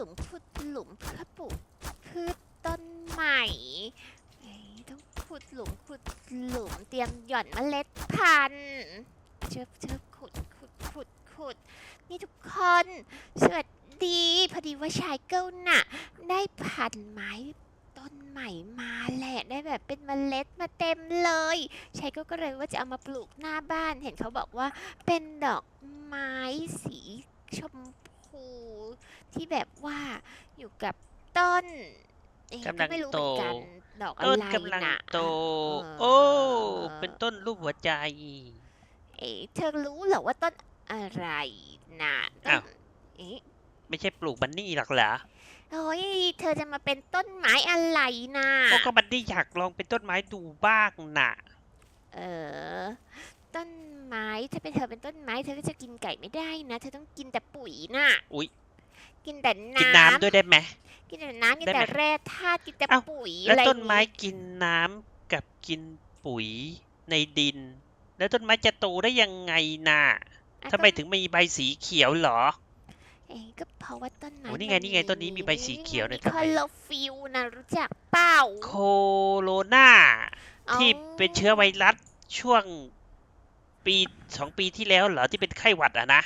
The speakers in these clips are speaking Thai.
หลุมขุดหลุมเพื่อปลูกพืชต้นใหม่ต้องขุดหลุมขุดหลุมเตรียมหย่อนเมล็ดพันธุ์เชิบเชิบขุดขุดขุดขุดนี่ทุกคนสวัสดีพอดีว่าชายเกิลน่ะ ได้พันธุ์ไม้ต้นใหม่มาแหละได้แบบเป็นเมล็ดมาเต็มเลยชายเกิลก็เลยว่าจะเอามาปลูกหน้าบ้าน เห็นเขาบอกว่าเป็นดอกไม้สีชม พูที่แบบว่าอยู่กับต้นเอ๊ะกำลังไม่รู้เหมือนกันโตดอกอะต้นไรกำลังน่ะโตเออโอ้ เป็นต้นรูปหัวใจ เอ๊ะเธอรู้เหรอว่าต้นอะไรน่ะต้นอ้าวเอ๊ะไม่ใช่ปลูกบันนี่หรอกเหรอโอ้ยเธอจะมาเป็นต้นไม้อะไรน่ะโอ้ก็บันนี่อยากลองเป็นต้นไม้ดูบ้างน่ะ เออ ต้นไม้ถ้าเป็นเธอเป็นต้นไม้เธอก็จะกินไก่ไม่ได้นะ เธอต้องกินแต่ปุ๋ยน่ะอุ๊ย กินแต่กินน้ำน้ำด้วยได้ไหม กินแต่น้ำกินได้แต่ไหมแร่ธาตุกินแต่เอ้า ปุ๋ยแล้วอะไรต้นไม้นี้กินน้ำกับกินปุ๋ยในดิน แล้วต้นไม้จะโตได้ยังไงน่ะอะทำไมต้นถึงมีใบสีเขียวเหรอ เอ้ยก็เพราะว่าต้นไม้โอ้นี่ไงนี่ไงต้นนี้มีใบสีเขียวเนี่ยมีทำไมคลอโรฟิลนะรู้จักเปล่าโคโรนา ที่เป็นเชื้อไวรัสช่วง ปีสองปีที่แล้วเหรอที่เป็นไข้หวัดอะนะ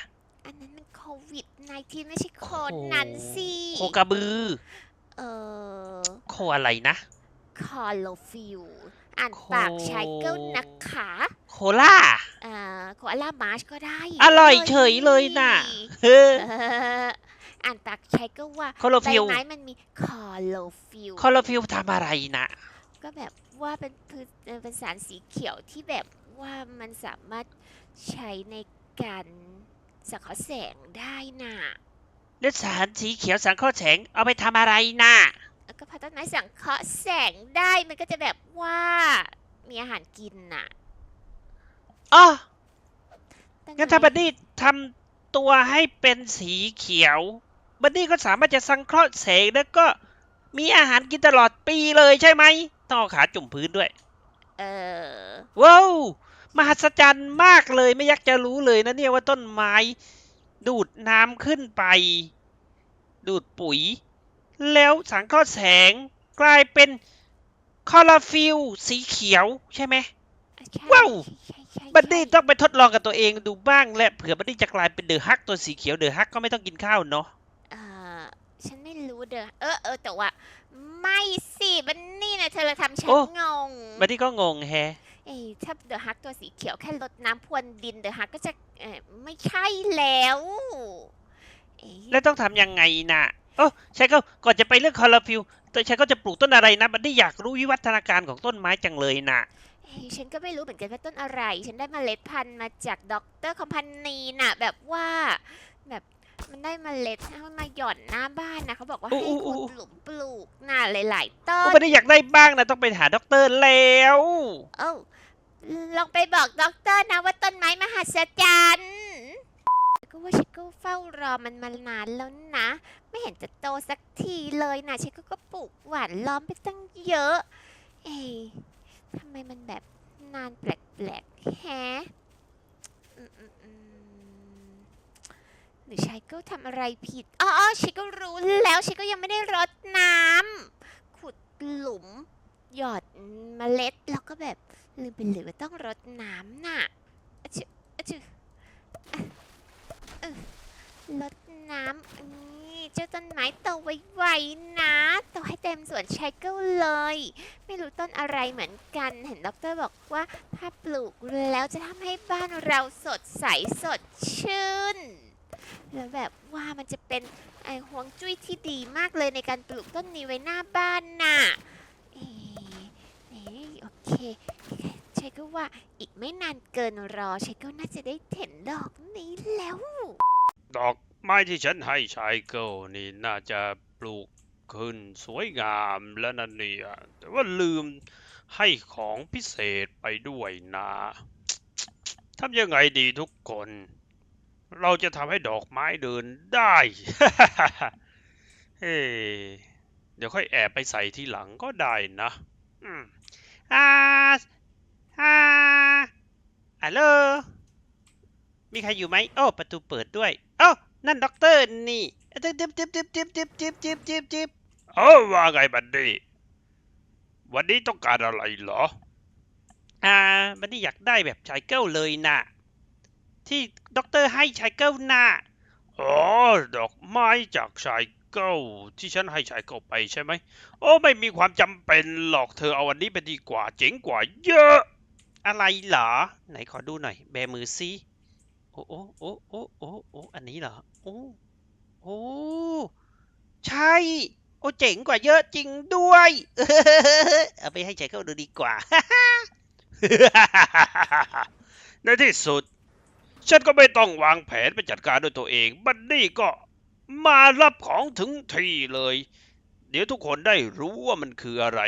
อันนั้นมันโควิด19ไม่ใช่โคนนั้นสิโคกระบือ เออโคอะไรนะคลอโรฟิลอ่านโค ปากชายเกิลนะคะโคล่า อ่าโคอาล่ามาร์ชก็ได้อร่อยเฉยเลยน่ะ เฮ้เอออ่านปากชายเก็ว่าโคโลใบฟิลไม้มันมีคลอโรฟิลโคโลฟิลทำอะไรนะ ก็แบบว่าเป็นพืชเอ่อเป็นสารสีเขียวที่แบบ ว่ามันสามารถใช้ในการสังเคราะห์แสงได้น่ะแล้วสารสีเขียวสังเคราะห์แสงเอาไปทำอะไรน่ะ แล้วก็พอต้นไม้สังเคราะห์แสงได้มันก็จะแบบว่ามีอาหารกินน่ะอ๋อต้นงั้นถ้าไม้บัดดี้ทำตัวให้เป็นสีเขียว บัดดี้ก็สามารถจะสังเคราะห์แสงแล้วก็มีอาหารกินตลอดปีเลยใช่ไหมต้องเอาขาจุ่มพื้นด้วย เออ ว้าว มหัศจรรย์มากเลยไม่อยากจะรู้เลยนะเนี่ยว่าต้นไม้ดูดน้ำขึ้นไป ดูดปุ๋ย แล้วสังเคราะห์แสงกลายเป็นคลอโรฟิลสีเขียวใช่ไหมใช่ว้าวใช่ใช่บัดดี้ใช่ต้องไปทดลองกับตัวเองดูบ้างและเผื่อบัดดี้จะกลายเป็นเดอะฮักตัวสีเขียวเดอะฮักก็ไม่ต้องกินข้าวเนาะเออฉันไม่รู้เด้อเออเออแต่ว่า ไม่สิบันนี่นะเธอละทำฉันงงบัดดี้ก็งงแฮะ เอ้ยถ้าเดอะฮักตัวสีเขียวแค่ลดน้ำพรวนดินเดอะฮักก็จะเออไม่ใช่แล้วเอ้ยแล้วต้องทำยังไงนะโอ้ใช่ก็ก่อนจะไปเรื่องคลอโรฟิลแต่ใช่ก็จะปลูกต้นอะไรนะบัดดี้อยากรู้วิวัฒนาการของต้นไม้จังเลยนะเอ้ยฉันก็ไม่รู้เหมือนกันว่าต้นอะไร ฉันได้เมล็ดพันธุ์มาจากด็อกเตอร์คอมพานีน่ะ แบบว่าแบบ มันได้เมล็ดให้มาหย่อนหน้าบ้านนะเขาบอกว่าให้ขุดหลุมปลูกน่ะหลายๆต้โอ้นบัดดี้อยากได้บ้างนะต้องไปหาด็อกเตอร์แล้วเอ้าลองไปบอกด็อกเตอร์นะว่าต้นไม้มหัศจรรย์ก็ว่าชิคก็เฝ้ารอมันมานานแล้วนะ ไม่เห็นจะโตสักทีเลยนะชิคก็ปลูกหวานล้อมไปตั้งเยอะ เอ้ยทำไมมันแบบนานแปลกๆแฮะอืมอืมอืมห รือชัยก็ทำอะไรผิดอ๋อชิคก็รู้แล้วชิคก็ยังไม่ได้รดน้ำขุดหลุม หยอดเมล็ดแล้วก็แบบลืมไปเลยว่าต้องรดน้ำน่ะอะชึอะชึอะเออรดน้ำนนี้เจ้าต้นไม้โตไวๆนะโตให้เต็มสวนชายเกิลเลย ไม่รู้ต้นอะไรเหมือนกัน เห็นด็อกเตอร์บอกว่าถ้าปลูกแล้วจะทำให้บ้านเราสดใสสดชื่น แล้วแบบว่ามันจะเป็นไอห่วงจุ้ยที่ดีมากเลยในการปลูกต้นนี้ไว้หน้าบ้านน่ะเอ๊ะเอ๊ะโอเคใช่ก็ว่าอีกไม่นานเกินรอใช่ก็น่าจะได้เห็นดอกนี้แล้ว ดอกไม้ที่ฉันให้ชายเกิลนี่น่าจะปลูกขึ้นสวยงามแล้วนั่นนี่ยแต่ว่าลืมให้ของพิเศษไปด้วยนะทำยังไงดีทุกคน เราจะทำให้ดอกไม้เดินได้ เฮ้เดี๋ยวค่อยแอบไปใส่ทีหลังก็ได้นะอ่าอ่าฮัลโหลมีใครอยู่ไหมโอ้ประตูเปิดด้วยโอ้นั่นด็อกเตอร์นี่จิบจิบจิบจิบจิบจิบจิบจิบจิบจิบเออว่าไงบันนี่วันนี้ต้องการอะไรเหรอ อ่า บันนี่อยากได้แบบชายเกิลเลยน่ะ ที่ด็อกเตอร์ให้ชายเกิลนะอ๋อดอกไม้จากชายเก้าที่ฉันให้ชายเก้าไปใช่ไหมโอ้ไม่มีความจำเป็นหรอกเธอเอาวันนี้ไปดีกว่าเจ๋งกว่าเยอะ อะไรเหรอ ไหนขอดูหน่อย แบมือซิโอ้โอ้โอ้โอ้โอ้โอ้อันนี้เหรอโอ้โอ้ใช่ โอ้เจ๋งกว่าเยอะจริงด้วย เอาไปให้ชายเกิลดูดีกว่าในที่สุด ฉันก็ไม่ต้องวางแผนไปจัดการด้วยตัวเอง บันนี่ก็มารับของถึงที่เลย เดี๋ยวทุกคนได้รู้ว่ามันคืออะไร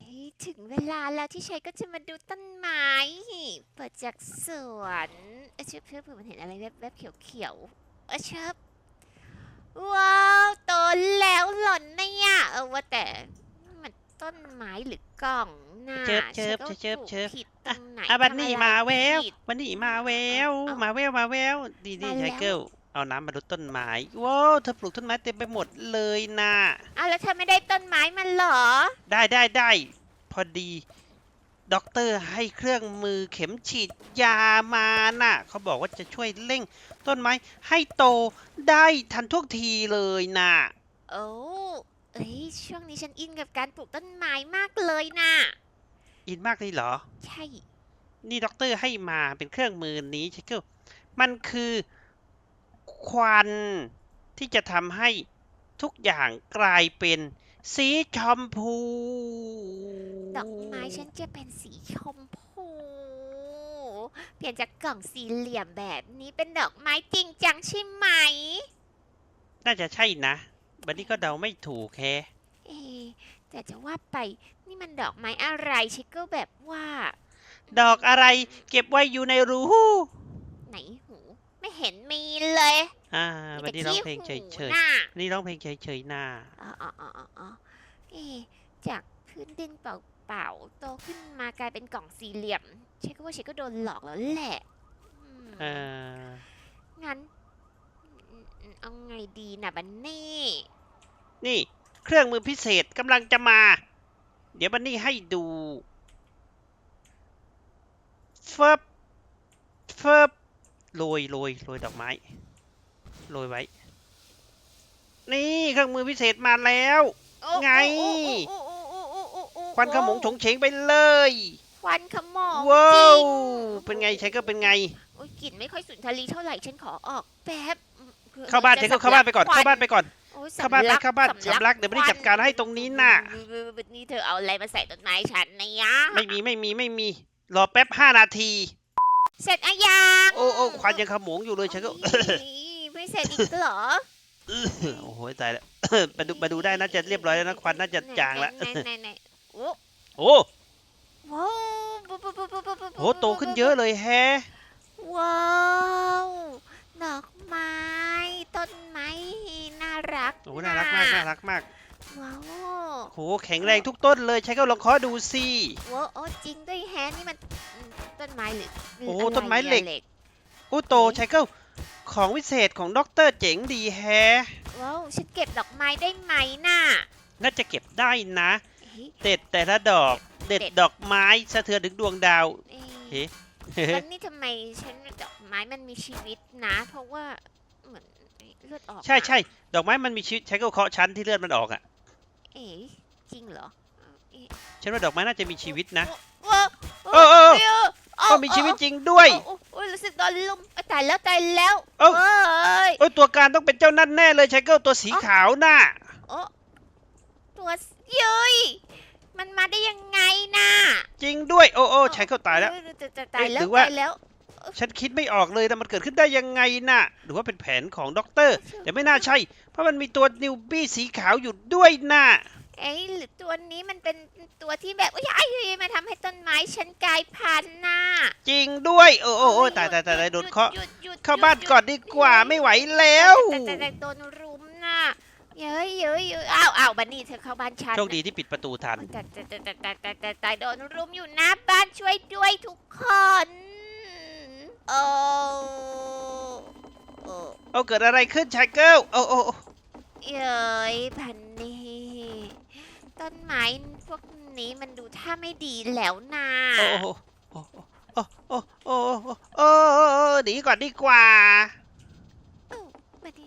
เฮ้ยถึงเวลาแล้วที่ชัยก็จะมาดูต้นไม้ เปิดจากสวนเออเชื่อเพื่อเผื่อมันเห็นอะไรแวบๆเขียวๆเออเชิบว้าวโตแล้วหล่อนเนี่ยเออว่าแต่ ต้นไม้หรือกล่องน่ะเชิบเชิบฉันก็เชิบเชิบปลูกผิดตรงไหนอะบันทำนี่อะไรมาแววผิด บันนี่มาแววเอามาแววมาแววดีดีมาชายแล้วเกิลเอาน้ำมาลดต้นไม้ว้าวเธอปลูกต้นไม้เต็มไปหมดเลยนะอ้าวแล้วเธอไม่ได้ต้นไม้มันเหรอ ได้ได้ได้พอดีด็อกเตอร์ให้เครื่องมือเข็มฉีดยามาน่ะเขาบอกว่าจะช่วยเร่งต้นไม้ให้โตได้ทันท่วงทีเลยน่ะโอ้ เอ้ยช่วงนี้ฉันอินกับการปลูกต้นไม้มากเลยนะอินมากเลยเหรอ ใช่ นี่ด็อกเตอร์ให้มาเป็นเครื่องมือนี้ใช่เกิลมันคือควันที่จะทำให้ทุกอย่างกลายเป็นสีชมพู ดอกไม้ฉันจะเป็นสีชมพู เปลี่ยนจากกล่องสี่เหลี่ยมแบบนี้เป็นดอกไม้จริงจังใช่ไหม น่าจะใช่นะ บันนี้ก็เดาไม่ถูกแฮะเอะแต่จะว่าไปนี่มันดอกไม้อะไรชิคก็แบบว่า ดอกอะไรเก็บไว้อยู่ในรูไหนหู ไม่เห็นมีเลยอ่ามีวันแต่นี้ร้องขี้เพลงเฉหูยน่ะๆนี่ร้องเพลงเฉยๆ น่าอ๋ออ๋ออ๋ออ๋ออ๋อเอะจากพื้นดินเปล่าๆโตขึ้นมากลายเป็นกล่องสี่เหลี่ยมเช็คก็ว่าเช็คก็โดนหลอกแล้วแหละอืม เอองั้นอืมอืม เอาไงดีนะบันนี่นี่ เครื่องมือพิเศษกำลังจะมา เดี๋ยวบันนี่ให้ดูเฟิบเฟิบโรยโรยโรยดอกไม้โรยไว้ นี่เครื่องมือพิเศษมาแล้วโอ้ไงโอ้โอ้โอ้โอ้โอ้โอ้ควันขโมงโอ้ฉงเฉงไปเลยควันขโมงว้าจริวงเป็นไงใช้ก็เป็นไงโอ้ยกลิ่นไม่ค่อยสุนทรีเท่าไหร่ฉันขอออกแป๊บอืมคือ เข้าบ้านจะใช้ก็เข้าบ้านไปก่อนสำลัเข้าบ้านไปก่อน โอ้ยเข้าบ้านไปสำลักเข้าบ้านสำลักเดี๋ยวไม่ได้จัดการให้ตรงนี้น่ะ นี่เธอเอาอะไรมาใส่ต้นไม้ฉันเนี่ย ไม่มีไม่มีไม่มี รอแป๊บห้านาที เสร็จอะยังโอ้โอ้ควันยังขโมงอยู่เลยฉันก็โอ้ยไม่เสร็จอีกเหรอโอ้โหตายแล้วมาดูมาดูได้น่าจะเรียบร้อยแล้วนะควันน่าจะจางแล้วไหนไหนไหนโอ้โอ้ว้าวปุ๊บปุ๊บปุ๊บปุ๊บปุ๊บปุ๊บโหโตขึ้นเยอะเลยแฮะว้าวดอกไม้ต้นไม้น่ารัก โอ้น่ารักมากน่ารักมากว้าวโหแข็งแรงทุกต้นเลยใช้ก็ลองเคาะดูสิว้าวโอ้จริงด้วยแฮะนี่มันอืมต้นไม้หรือหรืโอ้ะรต้นไม้เหล็กอะโอ้โตใช้ก็ของวิเศษของด็อกเตอร์เจ๋งดีแฮะว้าวฉันเก็บดอกไม้ได้ไหมน่ะน่าจะเก็บได้นะเฮ้ยเด็ดแต่ละดอกเด็ดเด็ดดอกไม้สะเทือนถึงดวงดาวเอ๊ะเฮ้แล้วนี่ทำไมฉันดอกไม้มันมีชีวิตนะ เพราะว่าเหมือน เลือดออกใช่อะใช่ดอกไม้มันมีชีวิตใช้ก็เคาะชั้นที่เลือดมันออกอะ เอ๋จริงเหรอเอ๊ะฉันว่าดอกไม้น่าจะมีชีวิตนะโอ้โเออเออเออเออก็มีชีวิตจริงด้วยโอ้โอ้โอ้ยรู้สึกโดนลุมเอ้ยตายแล้วตายแล้วเอ้าเอ้ยโอ้ยตัวการต้องเป็นเจ้านั่นแน่เลยใช้ก็ตัวสีขาวน่ะโอ้ตัวเย้ยมันมาได้ยังไงน่ะจริงด้วย โอ้โอ้ใช้ก็ตายแล้วเอ้ตตตายแล้วหรือว่าตายแล้ว ฉันคิดไม่ออกเลยนะมันเกิดขึ้นได้ยังไงน่ะ หรือว่าเป็นแผนของด็อกเตอร์ แต่ไม่น่าใช่ เพราะมันมีตัวนิวบี้สีขาวอยู่ด้วยน่ะเอ้ยหรือตัวนี้มันเป็นตัวที่แบบว่าไอ้ยมาทำให้ต้นไม้ฉันกลายพันธุ์น่ะจริงด้วย โอ้โอ้โอ้ตายตายตายตายโดนเคาะ หยุดหยุดหยุดเข้าบ้านก่อนดีกว่าไม่ไหวแล้ว แต่แต่แต่โดนรุมน่ะเย้ยเย้ยเย้ยอ้าวอ้าวบันนี่เธอเข้าบ้านฉันโชคดีที่ปิดประตูทัน แต่แต่แต่แต่แต่แต่แต่แต่โดนรุมอยู่หน้าบ้านช่วยด้วยทุกคน โอ้โอ้เอาเกิดอะไรขึ้นชายเกิลโอ้โอ้โอ้เย้ยพันนี่ต้นไม้พวกนี้มันดูท่าไม่ดีแล้วนะโอ้โอ้โอ้โอ้โอ้โอ้โอ้หนีก่อนดีกว่า เอ้าไม่ได้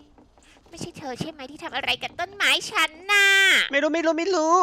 ไม่ใช่เธอใช่ไหมที่ทำอะไรกับต้นไม้ฉันน่ะ ไม่รู้ไม่รู้ไม่รู้